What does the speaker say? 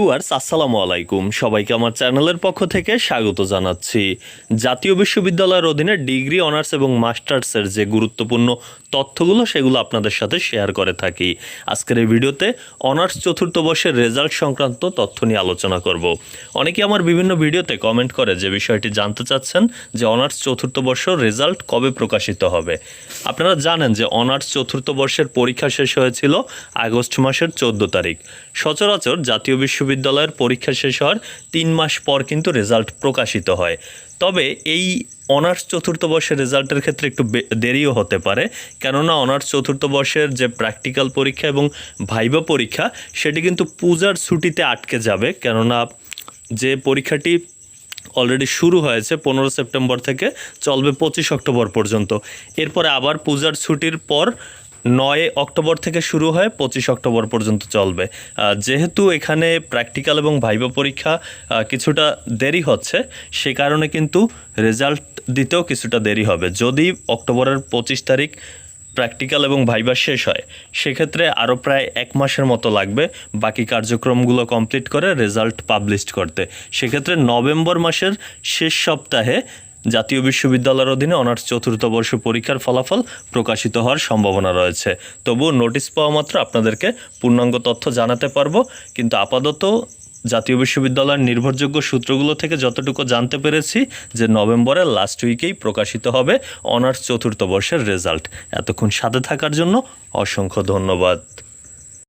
Viewers, আসসালামু আলাইকুম। সবাইকে আমার চ্যানেলের পক্ষ থেকে স্বাগত জানাচ্ছি। জাতীয় বিশ্ববিদ্যালয়ের অধীনে ডিগ্রি, অনার্স এবং মাস্টার্সের যে গুরুত্বপূর্ণ তথ্যগুলো, সেগুলো আপনাদের সাথে শেয়ার করে থাকি। আজকের এই ভিডিওতে অনার্স চতুর্থ বর্ষের রেজাল্ট সংক্রান্ত তথ্য নিয়ে আলোচনা করব। অনেকে আমার বিভিন্ন ভিডিওতে কমেন্ট করে যে বিষয়টি জানতে চাচ্ছেন যে অনার্স চতুর্থ বর্ষ রেজাল্ট কবে প্রকাশিত হবে। আপনারা জানেন যে অনার্স চতুর্থ বর্ষের পরীক্ষা শেষ হয়েছিল আগস্ট মাসের চোদ্দ তারিখ। সচরাচর জাতীয় বিশ্ববিদ্যালয়ের পরীক্ষা শেষ হওয়ার তিন মাস পর কিন্তু রেজাল্ট প্রকাশিত হয়। তবে এই অনার্স চতুর্থ বর্ষের রেজাল্টের ক্ষেত্রে একটু দেরিও হতে পারে, কেননা অনার্স চতুর্থ বর্ষের যে প্র্যাকটিক্যাল পরীক্ষা এবং ভাইবা পরীক্ষা, সেটি কিন্তু পূজার ছুটিতে আটকে যাবে। কেননা যে পরীক্ষাটি অলরেডি শুরু হয়েছে পনেরো সেপ্টেম্বর থেকে, চলবে পঁচিশ অক্টোবর পর্যন্ত। এরপরে আবার পূজার ছুটির পর নয় অক্টোবর থেকে শুরু হয়, পঁচিশ অক্টোবর পর্যন্ত চলবে। যেহেতু এখানে প্র্যাকটিক্যাল এবং ভাইবা পরীক্ষা কিছুটা দেরি হচ্ছে, সে কারণে কিন্তু রেজাল্ট দিতেও কিছুটা দেরি হবে। যদি অক্টোবরের পঁচিশ তারিখ প্র্যাকটিক্যাল এবং ভাইবা শেষ হয়, সেক্ষেত্রে আরও প্রায় এক মাসের মতো লাগবে বাকি কার্যক্রমগুলো কমপ্লিট করে রেজাল্ট পাবলিশ করতে। সেক্ষেত্রে নভেম্বর মাসের শেষ সপ্তাহে জাতীয় বিশ্ববিদ্যালয়ের অধীনে অনার্স চতুর্থ বর্ষ পরীক্ষার ফলাফল প্রকাশিত হওয়ার সম্ভাবনা রয়েছে। তবুও নোটিশ পাওয়া মাত্র আপনাদেরকে পূর্ণাঙ্গ তথ্য জানাতে পারব, কিন্তু আপাতত জাতীয় বিশ্ববিদ্যালয়ের নির্ভরযোগ্য সূত্রগুলো থেকে যতটুকু জানতে পেরেছি যে নভেম্বরের লাস্ট উইকেই প্রকাশিত হবে অনার্স চতুর্থ বর্ষের রেজাল্ট এতক্ষণ সাথে থাকার জন্য অসংখ্য ধন্যবাদ।